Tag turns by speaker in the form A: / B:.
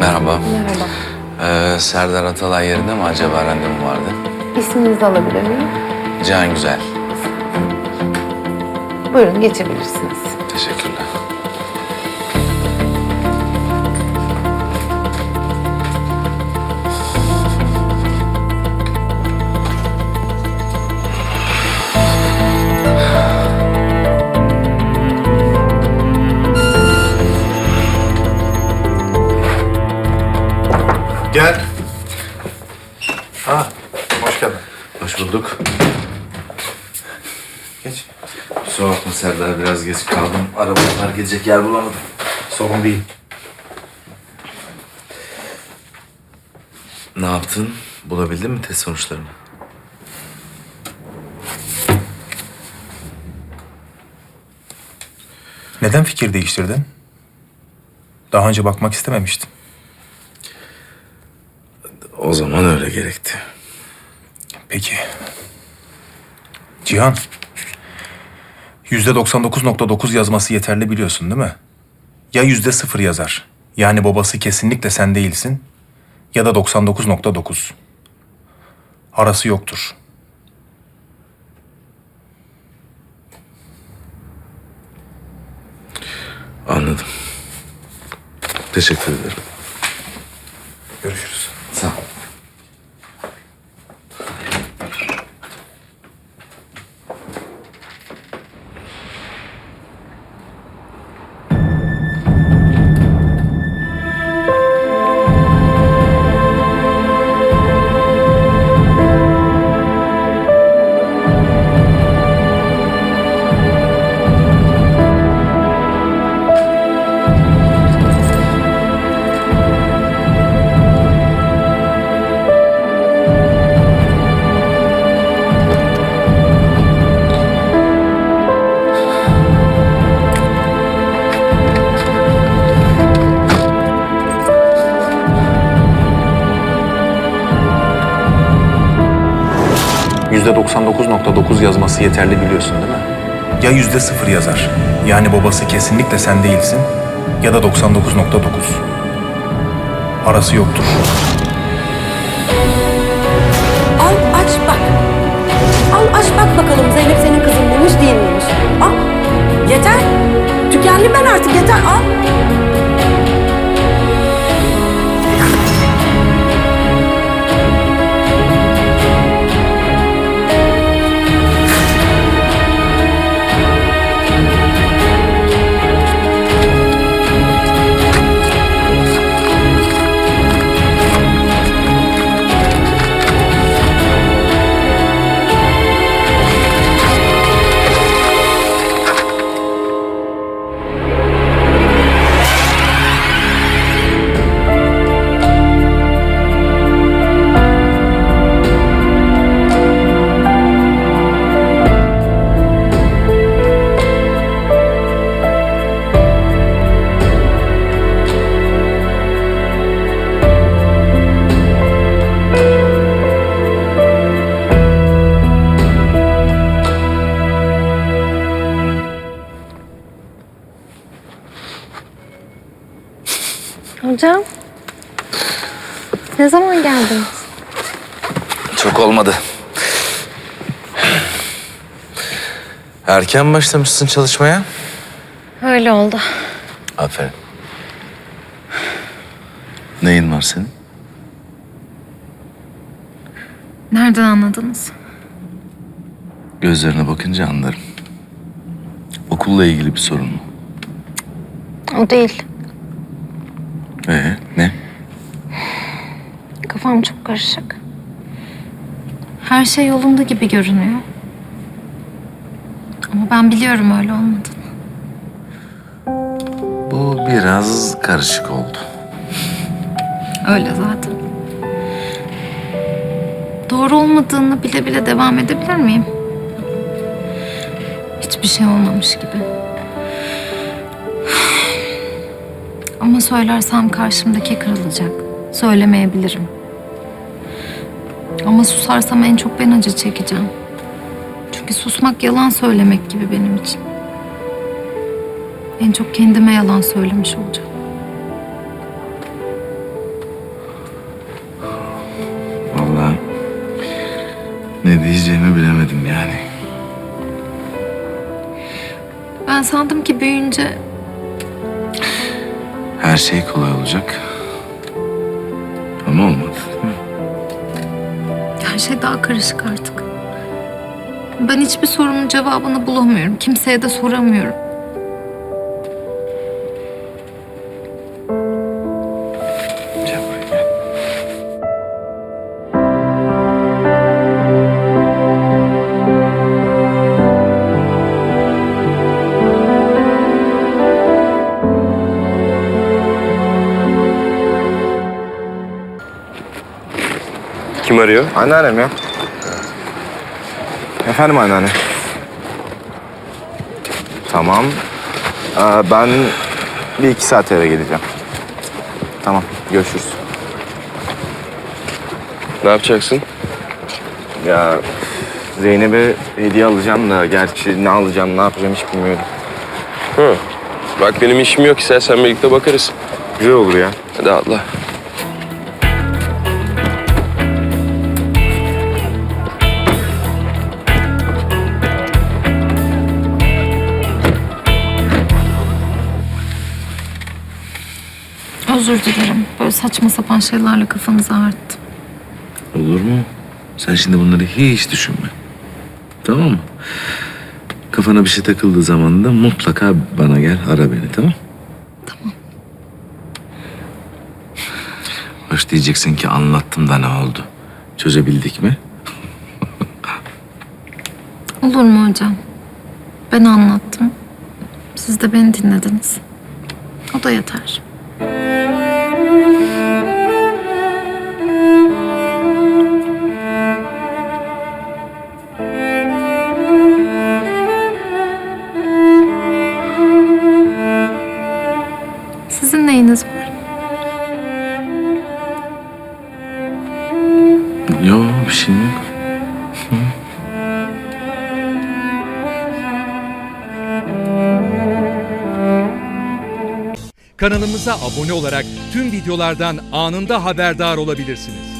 A: Merhaba.
B: Merhaba.
A: Ee, Serdar Atalay yerinde mi acaba randevum vardı?
B: İsminizi alabilir miyim?
A: Can Güzel.
B: Buyurun geçebilirsiniz.
A: Teşekkürler.
C: Gel. Ha, hoş geldin.
A: Hoş bulduk.
C: Geç.
A: Kusura bakma Serdar biraz geç kaldım. Arabayı park edecek yer bulamadım.
C: Sorun değil.
A: Ne yaptın? Bulabildin mi test sonuçlarını?
C: Neden fikir değiştirdin? Daha önce bakmak istememiştin.
A: O zaman öyle gerekti.
C: Peki. Cihan. Yüzde 99.9 yazması yeterli biliyorsun değil mi? Ya yüzde sıfır yazar. Yani babası kesinlikle sen değilsin. Ya da 99.9. Arası yoktur.
A: Anladım. Teşekkür ederim.
C: Görüşürüz. Yüzde 99.9 yazması yeterli biliyorsun değil mi? Ya yüzde sıfır yazar. Yani babası kesinlikle sen değilsin. Ya da 99.9. Arası yoktur.
D: Al aç bak. Al aç bak bakalım Zeynep senin kızın mıymış değil miymiş? Al. Yeter. Tükendim ben artık yeter al.
B: Hocam. Ne zaman geldiniz?
A: Çok olmadı. Erken başlamışsın çalışmaya.
B: Öyle oldu.
A: Aferin. Neyin var senin?
B: Nereden anladınız?
A: Gözlerine bakınca anlarım. Okulla ilgili bir sorun mu?
B: O değil.
A: Ee, ne?
B: Kafam çok karışık. Her şey yolunda gibi görünüyor. Ama ben biliyorum öyle olmadığını.
A: Bu biraz karışık oldu.
B: Öyle zaten. Doğru olmadığını bile bile devam edebilir miyim? Hiçbir şey olmamış gibi. Ama söylersem karşımdaki kırılacak. Söylemeyebilirim. Ama susarsam en çok ben acı çekeceğim. Çünkü susmak yalan söylemek gibi benim için. En çok kendime yalan söylemiş olacağım.
A: Vallahi ne diyeceğimi bilemedim yani.
B: Ben sandım ki büyüyünce
A: her şey kolay olacak. Ama olmadı.
B: her şey daha karışık artık. Ben hiçbir sorunun cevabını bulamıyorum. Kimseye de soramıyorum.
E: Arıyor?
F: Anneannem ya. Efendim anneanne. Tamam. Ee, ben bir iki saat eve geleceğim. Tamam, görüşürüz.
E: Ne yapacaksın?
F: Ya Zeynep'e hediye alacağım da gerçi ne alacağım, ne yapacağım hiç bilmiyorum.
E: Hı. Bak benim işim yok. İstersen birlikte bakarız.
F: Güzel olur ya.
E: Hadi atla.
B: Özür dilerim. Böyle saçma sapan şeylerle kafanızı ağrıttım.
A: Olur mu? Sen şimdi bunları hiç düşünme. Tamam mı? Kafana bir şey takıldığı zaman da mutlaka bana gel ara beni tamam Tamam. Hoş diyeceksin ki anlattım da ne oldu? Çözebildik mi?
B: Olur mu hocam? Ben anlattım. Siz de beni dinlediniz. O da yeter.
A: Yok bir şey yok.
G: Kanalımıza abone olarak tüm videolardan anında haberdar olabilirsiniz.